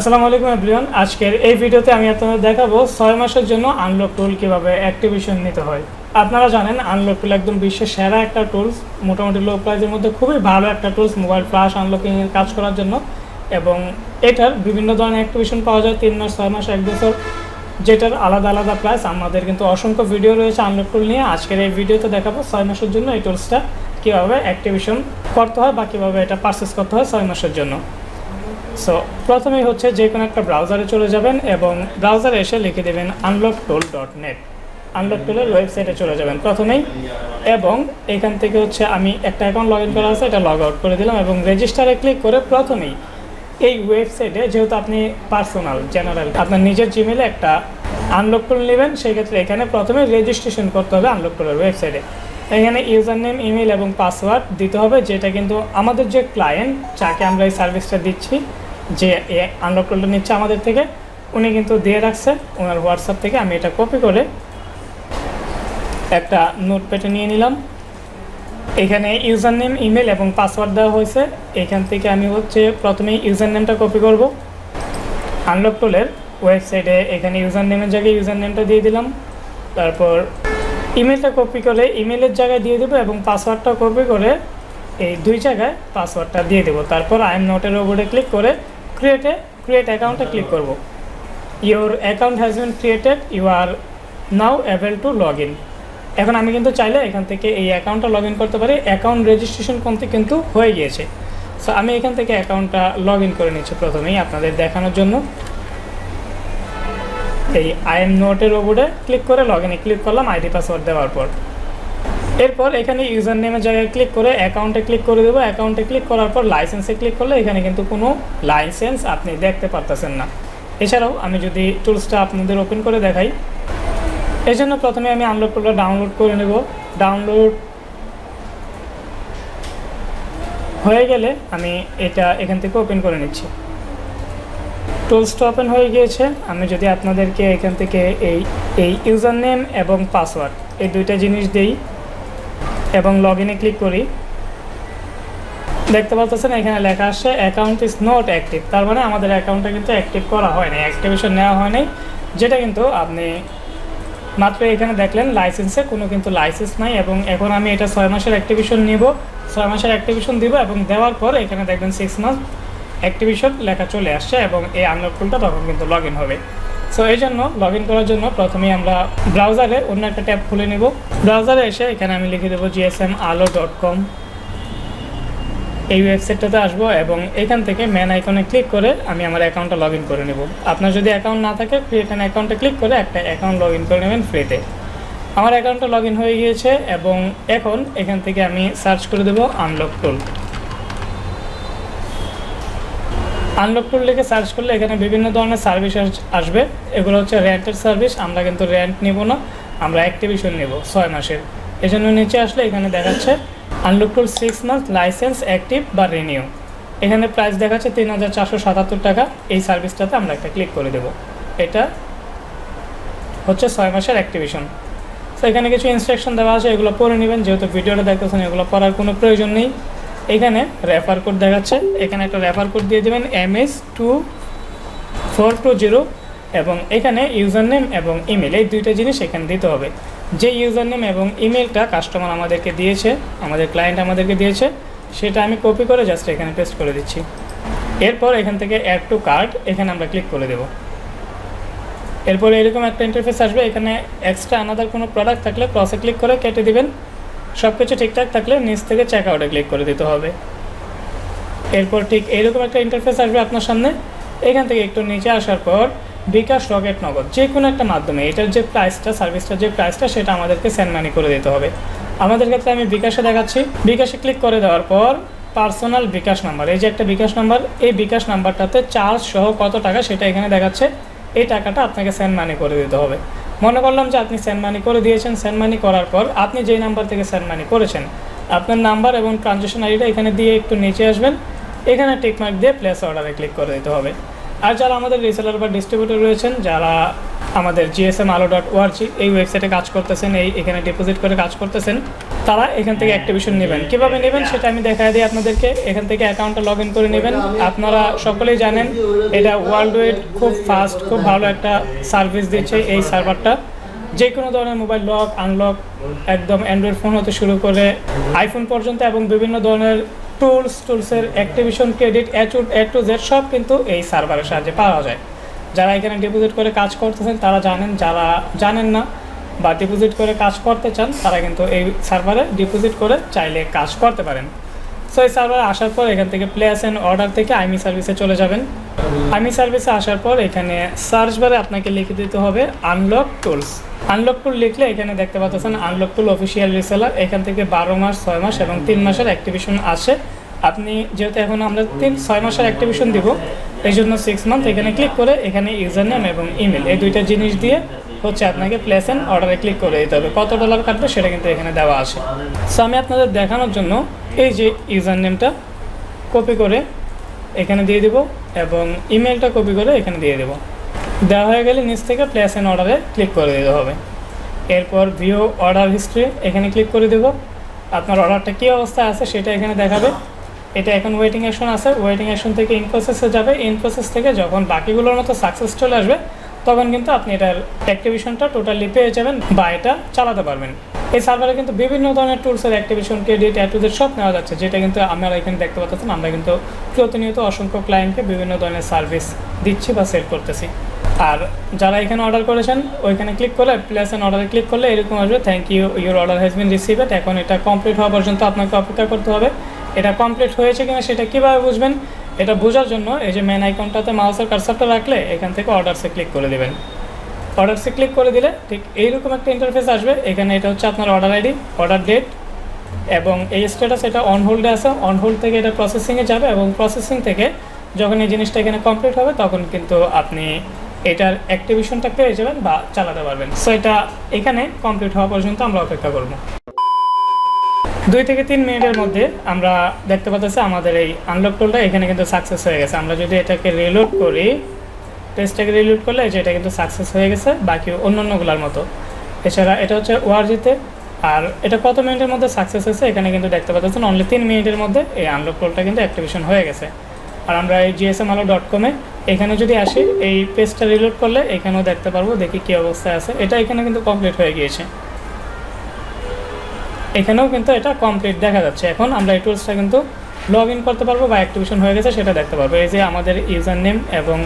আসসালামু আলাইকুম এভরিওয়ান। আজকের এই ভিডিওতে আমি আপনাদের দেখাবো ছয় মাসের জন্য আনলক টুল কীভাবে অ্যাক্টিভেশন নিতে হয়। আপনারা জানেন আনলক টুল একদম বিশ্বের সেরা একটা টুলস মোটামুটি লো প্রাইজের মধ্যে খুবই ভালো একটা টুলস মোবাইল ফ্লাশ আনলকিং এর কাজ করার জন্য। এবং এটার বিভিন্ন ধরনের অ্যাক্টিভেশন পাওয়া যায়, তিন মাস, ছয় মাস, এক বছর। যেটার আলাদা আলাদা প্রাইস আমাদের কিন্তু অসংখ্য ভিডিও রয়েছে আনলক টুল নিয়ে। আজকের এই ভিডিওতে দেখাবো ছয় মাসের জন্য এই টুলসটা কীভাবে অ্যাক্টিভেশন করতে হয় বা কীভাবে এটা পারচেস করতে হয় ছয় মাসের জন্য। সো প্রথমেই হচ্ছে যে কোনো একটা ব্রাউজারে চলে যাবেন এবং ব্রাউজারে এসে লিখে দেবেন unlock tool dot net unlock টোলের ওয়েবসাইটে চলে যাবেন প্রথমেই এবং এখান থেকে হচ্ছে আমি একটা অ্যাকাউন্ট লগ ইন করা আছে, এটা লগ আউট করে দিলাম এবং রেজিস্টারে ক্লিক করে প্রথমেই এই ওয়েবসাইটে যেহেতু আপনি পার্সোনাল জেনারেল আপনার নিজের জিমেলে একটা আনলক টোল নেবেন সেই ক্ষেত্রে এখানে প্রথমে রেজিস্ট্রেশন করতে হবে আনলক টোলের ওয়েবসাইটে এখানে ইউজার নেম ইমেল এবং পাসওয়ার্ড দিতে হবে, যেটা কিন্তু আমাদের যে ক্লায়েন্ট যাকে আমরা এই সার্ভিসটা দিচ্ছি যে আনলক টোলটা নিচ্ছে আমাদের থেকে, উনি কিন্তু দিয়ে রাখছে, ওনার হোয়াটসঅ্যাপ থেকে আমি এটা কপি করে একটা নোট পেটে নিয়ে নিলাম। এখানে ইউজার নেম ইমেল এবং পাসওয়ার্ড দেওয়া হয়েছে। এখান থেকে আমি হচ্ছে প্রথমে ইউজার নেমটা কপি করব। আনলক টোলের ওয়েবসাইটে এখানে ইউজার নেমের জায়গায় ইউজার নেমটা দিয়ে দিলাম। তারপর ইমেলটা কপি করে ইমেলের জায়গায় দিয়ে দেবো এবং পাসওয়ার্ডটা কপি করে এই দুই জায়গায় পাসওয়ার্ডটা দিয়ে দেবো। তারপর আই এম নোটের ওপরে ক্লিক করে ক্রিয়েটে ক্রিয়েট অ্যাকাউন্টে ক্লিক করব। Your account has been created you are now able to log in এখন আমি কিন্তু চাইলে এখান থেকে এই অ্যাকাউন্টটা লগ ইন করতে পারি। অ্যাকাউন্ট রেজিস্ট্রেশন করতে কিন্তু হয়ে গিয়েছে। সো আমি এখান থেকে অ্যাকাউন্টটা লগ ইন করে নিচ্ছি প্রথমেই আপনাদের দেখানোর জন্য। এই আই এম নোটের ওপরে ক্লিক করে লগ ইনে ক্লিক করলাম আইডি পাসওয়ার্ড দেওয়ার পর। এরপর এখানে ইউজার নেমের জায়গায় ক্লিক করে অ্যাকাউন্টে ক্লিক করে দেবো। অ্যাকাউন্টে ক্লিক করার পর লাইসেন্সে ক্লিক করলে এখানে কিন্তু কোনো লাইসেন্স আপনি দেখতে পারতেছেন না। এছাড়াও আমি যদি টুলসটা আপনাদের ওপেন করে দেখাই এই জন্য প্রথমে আমি আনলোড করলে ডাউনলোড করে নেব। ডাউনলোড হয়ে গেলে আমি এটা এখান থেকে ওপেন করে নিচ্ছি। টুলসটা ওপেন হয়ে গিয়েছে। আমি যদি আপনাদেরকে এখান থেকে এই এই ইউজার নেম এবং পাসওয়ার্ড এই দুইটা জিনিস দেই এবং লগ ইনে ক্লিক করি। দেখতে পাচ্ছেন এখানে লেখা আসছে অ্যাকাউন্ট ইজ নট অ্যাক্টিভ তার মানে আমাদের অ্যাকাউন্টটা কিন্তু অ্যাক্টিভ করা হয় নাই অ্যাক্টিভেশন নেওয়া হয় নাই যেটা কিন্তু আপনি মাত্র এখানে দেখলেন লাইসেন্সে কোনো কিন্তু লাইসেন্স নাই এবং এখন আমি এটা ছয় মাসের অ্যাক্টিভেশন নিব। ছয় মাসের অ্যাক্টিভেশন দিব এবং দেওয়ার পর এখানে দেখবেন সিক্স মাস অ্যাক্টিভেশন লেখা চলে আসছে এবং এই আনলক টুলটা তখন কিন্তু লগ হবে। সো এই জন্য লগ ইন করার জন্য প্রথমেই আমরা ব্রাউজারে অন্য একটা ট্যাব খুলে নেব। ব্রাউজারে এসে এখানে আমি লিখে দেবো জিএসএম আলো ডট কম এই ওয়েবসাইটটাতে আসব এবং এখান থেকে ম্যান আইকনে ক্লিক করে আমি আমার অ্যাকাউন্টটা লগ ইন করে নেব। আপনার যদি অ্যাকাউন্ট না থাকে ফ্রি এখানে অ্যাকাউন্টে ক্লিক করে একটা অ্যাকাউন্ট লগ ইন করে নেবেন ফ্রিতে আমার অ্যাকাউন্টটা লগ ইন হয়ে গিয়েছে এবং এখন এখান থেকে আমি সার্চ করে দেবো আনলক টুল আনলক টুল লিখে সার্চ করলে এখানে বিভিন্ন ধরনের সার্ভিস আসবে। এগুলো হচ্ছে র্যান্টের সার্ভিস আমরা কিন্তু র্যান্ট নিব না, আমরা অ্যাক্টিভিশন নেব ছয় মাসের। এজন্য নিচে আসলে এখানে দেখাচ্ছে unlock tool six month license active বা রিনিউ এখানে প্রাইস দেখাচ্ছে তিন হাজার চারশো সাতাত্তর টাকা। এই সার্ভিসটাতে আমরা একটা ক্লিক করে দেব। এটা হচ্ছে ছয় মাসের অ্যাক্টিভিশন তো এখানে কিছু ইনস্ট্রাকশন দেওয়া আছে, এগুলো পড়ে নেবেন। যেহেতু ভিডিওটা দেখতেছেন, এগুলো পড়ার কোনো প্রয়োজন নেই। এখানে রেফার কোড দেখাচ্ছে। এখানে একটা রেফার কোড দিয়ে দেবেন M S two four two zero এবং এখানে ইউজার নেম এবং ইমেল এই দুইটা জিনিস এখানে দিতে হবে। যে ইউজার নেম এবং ইমেলটা কাস্টমার আমাদেরকে দিয়েছে, আমাদের ক্লায়েন্ট আমাদেরকে দিয়েছে, সেটা আমি কপি করে জাস্ট এখানে পেস্ট করে দিচ্ছি। এরপর এখান থেকে অ্যাড টু কার্ড এখানে আমরা ক্লিক করে দেবো। এরপরে এরকম একটা ইন্টারফেস আসবে, এখানে এক্সট্রা আনাদার কোনো প্রোডাক্ট থাকলে ক্রসে ক্লিক করে কেটে দিবেন। সব কিছু ঠিকঠাক থাকলে নিচ থেকে চেক আউটে ক্লিক করে দিতে হবে। এরপর ঠিক এইরকম একটা ইন্টারফেস আসবে আপনার সামনে। এখান থেকে একটু নিচে আসার পর বিকাশ রকেট নগদ যে কোনো একটা মাধ্যমে। এটার যে প্রাইসটা সার্ভিসটার যে প্রাইসটা সেটা আমাদেরকে সেন্ড মানি করে দিতে হবে। আমাদের ক্ষেত্রে আমি বিকাশে দেখাচ্ছি। বিকাশে ক্লিক করে দেওয়ার পর পার্সোনাল বিকাশ নাম্বার এই যে একটা বিকাশ নাম্বার এই বিকাশ নাম্বারটাতে চার্জ সহ কত টাকা সেটা এখানে দেখাচ্ছে। এই টাকাটা আপনাকে সেন্ড মানি করে দিতে হবে। মনে করলাম যে আপনি সেন্ড মানি করে দিয়েছেন সেন্ড মানি করার পর আপনি যেই নাম্বার থেকে সেন্ড মানি করেছেন, আপনার নাম্বার এবং ট্রানজেকশন আইডিটা এখানে দিয়ে একটু নিচে আসবেন। এখানে টিকমার্ক দিয়ে প্লেস অর্ডারে ক্লিক করে দিতে হবে। আর যারা আমাদের রিসেলার বা ডিস্ট্রিবিউটার রয়েছেন, যারা আমাদের জিএসএম আলো ডট ওআরজি এই ওয়েবসাইটে কাজ করতেছেন, এই এখানে ডিপোজিট করে কাজ করতেছেন তারা এখান থেকে অ্যাক্টিভেশন নেবেন। কীভাবে নেবেন সেটা আমি দেখাই দিই আপনাদেরকে। এখান থেকে অ্যাকাউন্টটা লগ করে নেবেন। আপনারা সকলেই জানেন, এটা ওয়ার্ল্ড ওয়েড খুব ফাস্ট খুব ভালো একটা সার্ভিস দিচ্ছে এই সার্ভারটা যে কোনো ধরনের মোবাইল লক আনলক একদম অ্যান্ড্রয়েড ফোন হতে শুরু করে আইফোন পর্যন্ত এবং বিভিন্ন ধরনের tools টুলসের activation credit A to Z সব কিন্তু এই সার্ভারের সাহায্যে পাওয়া যায়। যারা এখানে ডিপোজিট করে কাজ করতেছেন, তারা জানেন, যারা জানেন না বা ডিপোজিট করে কাজ করতে চান, তারা কিন্তু এই সার্ভারে ডিপোজিট করে চাইলে কাজ করতে পারেন। সো এই সার্ভারে আসার পর এখান থেকে প্লেস অ্যান্ড অর্ডার থেকে আইমি সার্ভিসে চলে যাবেন। আইমি সার্ভিসে আসার পর এখানে সার্চ বারে আপনাকে লিখে দিতে হবে আনলক টুলস আনলক টুল লিখলে এখানে দেখতে পাচ্ছেন আনলক টুল অফিসিয়াল রিসেলার এখান থেকে বারো মাস, ছয় মাস এবং তিন মাসের অ্যাক্টিভেশন আসে আপনি যেহেতু এখন আমরা তিন, ছয় মাসের অ্যাক্টিভেশন দিব, এই জন্য সিক্স মান্থ এখানে ক্লিক করে এখানে ইউজার নেম এবং ইমেল এই দুইটা জিনিস দিয়ে হচ্ছে আপনাকে প্লেস অ্যান্ড অর্ডারে ক্লিক করে দিতে হবে। কত ডলার কাটবে সেটা কিন্তু এখানে দেওয়া আছে। সো আমি আপনাদের দেখানোর জন্য এই যে ইউজার নেমটা কপি করে এখানে দিয়ে দিব এবং ইমেলটা কপি করে এখানে দিয়ে দেবো। দেওয়া হয়ে গেলে নিচ থেকে প্লেস অ্যান্ড অর্ডারে ক্লিক করে দিতে হবে। এরপর ভিও অর্ডার হিস্ট্রি এখানে ক্লিক করে দেব। আপনার অর্ডারটা কী অবস্থায় আছে সেটা এখানে দেখাবে। এটা এখন ওয়েটিং অ্যাকশন আছে। ওয়েটিং অ্যাকশন থেকে ইন প্রসেসে যাবে। ইন প্রসেস থেকে যখন বাকিগুলোর মতো সাকসেস চলে আসবে তখন কিন্তু আপনি এটার অ্যাক্টিভেশনটা টোটালি পেয়ে যাবেন বা এটা চালাতে পারবেন। এই সার্ভারে কিন্তু বিভিন্ন ধরনের টুলসের অ্যাক্টিভেশন ক্রেডিট অ্যাটুদের সব নেওয়া যাচ্ছে, যেটা কিন্তু আমরা এখানে দেখতে পাচ্ছেন। আমরা কিন্তু প্রতিনিয়ত অসংখ্য ক্লায়েন্টকে বিভিন্ন ধরনের সার্ভিস দিচ্ছি বা সেল করতেছি। আর যারা এখানে অর্ডার করেছেন, ওইখানে ক্লিক করলে প্লেস অ্যান্ড অর্ডারে ক্লিক করলে এরকম আসবে thank you your order has been received এখন এটা কমপ্লিট হওয়া পর্যন্ত আপনাকে অপেক্ষা করতে হবে। এটা কমপ্লিট হয়েছে কিনা সেটা কীভাবে বুঝবেন? এটা বোঝার জন্য এই যে মেন আইকনটাতে মাউসের কারসারটা রাখলে এখান থেকে অর্ডারসে ক্লিক করে দেবেন। অর্ডারসে ক্লিক করে দিলে ঠিক এইরকম একটা ইন্টারফেস আসবে। এখানে এটা হচ্ছে আপনার অর্ডার আইডি অর্ডার ডেট এবং এই স্ট্যাটাস এটা অন হোল্ডে আছে। অন হোল্ড থেকে এটা প্রসেসিংয়ে যাবে এবং প্রসেসিং থেকে যখন এই জিনিসটা এখানে কমপ্লিট হবে তখন কিন্তু আপনি এটার অ্যাক্টিভেশনটা পেয়ে যাবেন বা চালাতে পারবেন। সো এটা এখানে কমপ্লিট হওয়া পর্যন্ত আমরা অপেক্ষা করব। দুই থেকে তিন মিনিটের মধ্যে আমরা দেখতে পাচ্ছি আমাদের এই আনলক টোলটা এখানে কিন্তু সাকসেস হয়ে গেছে। আমরা যদি এটাকে রিলোড করি পেজটাকে রিলোড করলে যে এটা কিন্তু সাকসেস হয়ে গেছে, বাকি অন্য অন্যগুলোর মতো। এছাড়া এটা হচ্ছে ওয়ারজিতে আর এটা কত মিনিটের মধ্যে সাকসেস হয়েছে এখানে কিন্তু দেখতে পাচ্ছেন অনলি তিন মিনিটের মধ্যে এই আনলক টোলটা কিন্তু অ্যাক্টিভেশন হয়ে গেছে। আর আমরা এই জিএসএম আলো ডট কমে এখানে যদি আসি, এই পেজটা রিলোড করলে এখানেও দেখতে পারব, দেখি কী অবস্থায় আছে। এটা এখানে কিন্তু কমপ্লিট হয়ে গিয়েছে। এখানেও কিন্তু এটা কমপ্লিট দেখা যাচ্ছে। এখন আমরা এই টুলসটা কিন্তু লগ ইন করতে পারব বা অ্যাক্টিভেশন হয়ে গেছে সেটা দেখতে পারব। এই যে আমাদের ইউজার নেম এবং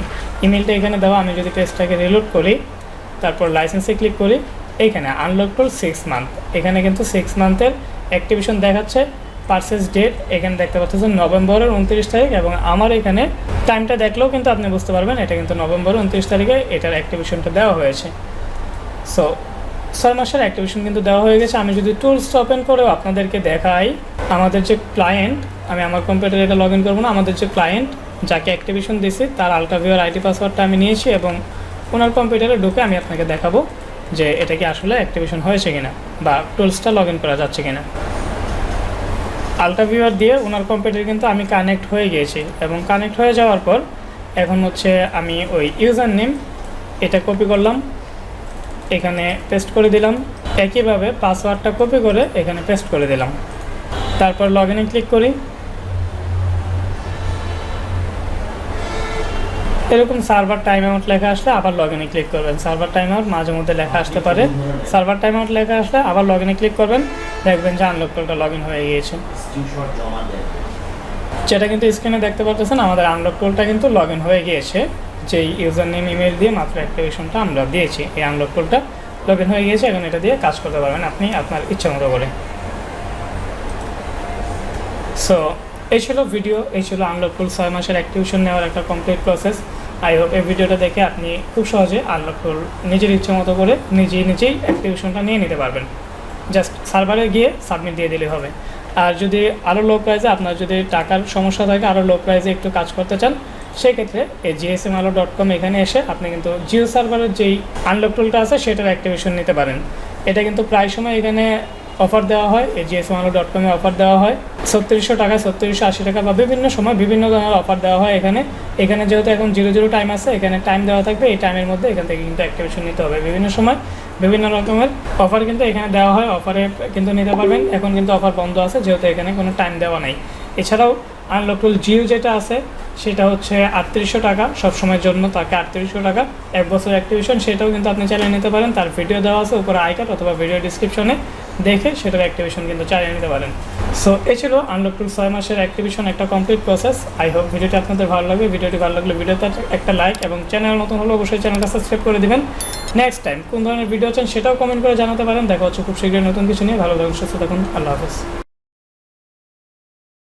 ইমেলটা এখানে দেওয়া, আমি যদি পেজটাকে রিলোড করি, তারপর লাইসেন্সে ক্লিক করি এইখানে আনলক টুল সিক্স মান্থ এখানে কিন্তু সিক্স মান্থের অ্যাক্টিভেশন দেখাচ্ছে। পার্সেস ডেট এখানে দেখতে পাচ্ছেন নভেম্বরের উনত্রিশ তারিখ এবং আমার এখানে টাইমটা দেখলেও কিন্তু আপনি বুঝতে পারবেন, এটা কিন্তু নভেম্বরের উনত্রিশ তারিখে এটার অ্যাক্টিভেশনটা দেওয়া হয়েছে। সো ছয় মাসের অ্যাক্টিভেশন কিন্তু দেওয়া হয়ে গেছে। আমি যদি টুলস ওপেন করেও আপনাদেরকে দেখাই, আমাদের যে ক্লায়েন্ট আমি আমার কম্পিউটারে এটা লগ ইন করব না, আমাদের যে ক্লায়েন্ট যাকে অ্যাক্টিভেশন দিয়েছি, তার আলট্রাভিওর আইডি পাসওয়ার্ডটা আমি নিয়েছি এবং ওনার কম্পিউটারে ঢুকে আমি আপনাকে দেখাবো যে এটা কি আসলে অ্যাক্টিভেশন হয়েছে কিনা বা টুলসটা লগ ইন করা যাচ্ছে কিনা। আলট্রাভিওর দিয়ে ওনার কম্পিউটারে কিন্তু আমি কানেক্ট হয়ে গিয়েছি এবং কানেক্ট হয়ে যাওয়ার পর এখন হচ্ছে আমি ওই ইউজার নেম এটা কপি করলাম এখানে পেস্ট করে দিলাম। একইভাবে পাসওয়ার্ডটা কপি করে এখানে পেস্ট করে দিলাম। তারপর লগ ইনে ক্লিক করি। এরকম সার্ভার টাইম আউট লেখা আসলে আবার লগ ইনে ক্লিক করবেন। সার্ভার টাইম আউট মাঝে মধ্যে লেখা আসতে পারে। সার্ভার টাইম আউট লেখা আসলে আবার লগ ইনে ক্লিক করবেন। দেখবেন যে আনলক টোলটা লগ ইন হয়ে গিয়েছে। যেটা কিন্তু স্ক্রিনে দেখতে পাচ্ছেন আমাদের আনলক টোলটা কিন্তু লগ ইন হয়ে গিয়েছে। যেই ইউজার নেম ইমেল দিয়ে মাত্র অ্যাক্টিভেশনটা আমরা দিয়েছি, এই আনলক টোলটা লগ ইন হয়ে গিয়েছে, এখন এটা দিয়ে কাজ করতে পারবেন আপনি আপনার ইচ্ছা মতো করে। সো এই ছিল ভিডিও এই ছিল আনলক টুল ছয় মাসের অ্যাক্টিভেশন নেওয়ার একটা কমপ্লিট প্রসেস আই হোপ এই ভিডিওটা দেখে আপনি খুব সহজে আনলক টুল নিজের ইচ্ছে মতো করে নিজেই নিজেই অ্যাক্টিভেশনটা নিয়ে নিতে পারবেন। জাস্ট সার্ভারে গিয়ে সাবমিট দিয়ে দিলে হবে। আর যদি আরও লো প্রাইসে আপনার যদি টাকার সমস্যা থাকে আরও লো প্রাইসে একটু কাজ করতে চান সেক্ষেত্রে এই জিএসএম আলো ডট কম এখানে এসে আপনি কিন্তু জিও সার্ভারের যেই আনলক টুলটা আছে সেটার অ্যাক্টিভেশন নিতে পারেন। এটা কিন্তু প্রায় সময় এখানে অফার দেওয়া হয়, এই জিএসএম আলো ডট কমে অফার দেওয়া হয়। ছত্রিশশো টাকা ছত্রিশশো আশি টাকা বা বিভিন্ন সময় বিভিন্ন ধরনের অফার দেওয়া হয় এখানে। এখানে যেহেতু এখন জিরো জিরো টাইম আছে, এখানে টাইম দেওয়া থাকবে, এই টাইমের মধ্যে এখান থেকে কিন্তু অ্যাক্টিভেশন নিতে হবে। বিভিন্ন সময় বিভিন্ন রকমের অফার কিন্তু এখানে দেওয়া হয় অফারে কিন্তু নিতে পারবেন। এখন কিন্তু অফার বন্ধ আছে, যেহেতু এখানে কোনো টাইম দেওয়া নেই। এছাড়াও আনলকটুল জিও যেটা আছে, সেটা হচ্ছে আটত্রিশশো টাকা, সবসময়ের জন্য তাকে আটত্রিশশো টাকা। এক বছর অ্যাক্টিভেশন সেটাও কিন্তু আপনি চালিয়ে নিতে পারেন। তার ভিডিও দেওয়া আছে উপরে আইকার্ড অথবা ভিডিও ডিসক্রিপশনে দেখে সেটার অ্যাক্টিভেশন কিন্তু চালিয়ে নিতে পারেন। সো এ ছিল আনলকটুল ছয় মাসের অ্যাক্টিভেশন একটা কমপ্লিট প্রসেস আই হোপ ভিডিওটি আপনাদের ভালো লাগবে ভিডিওটি ভালো লাগলে ভিডিওতে একটা লাইক এবং চ্যানেল নতুন হলে অবশ্যই চ্যানেলটা সাবস্ক্রাইব করে দিবেন। নেক্সট টাইম কোন ধরনের ভিডিও চান সেটাও কমেন্ট করে জানাতে পারেন। দেখা হচ্ছে খুব শীঘ্রই নতুন কিছু নিয়ে। ভালো থাকুন, সুস্থ থাকুন। আল্লাহ হাফেজ।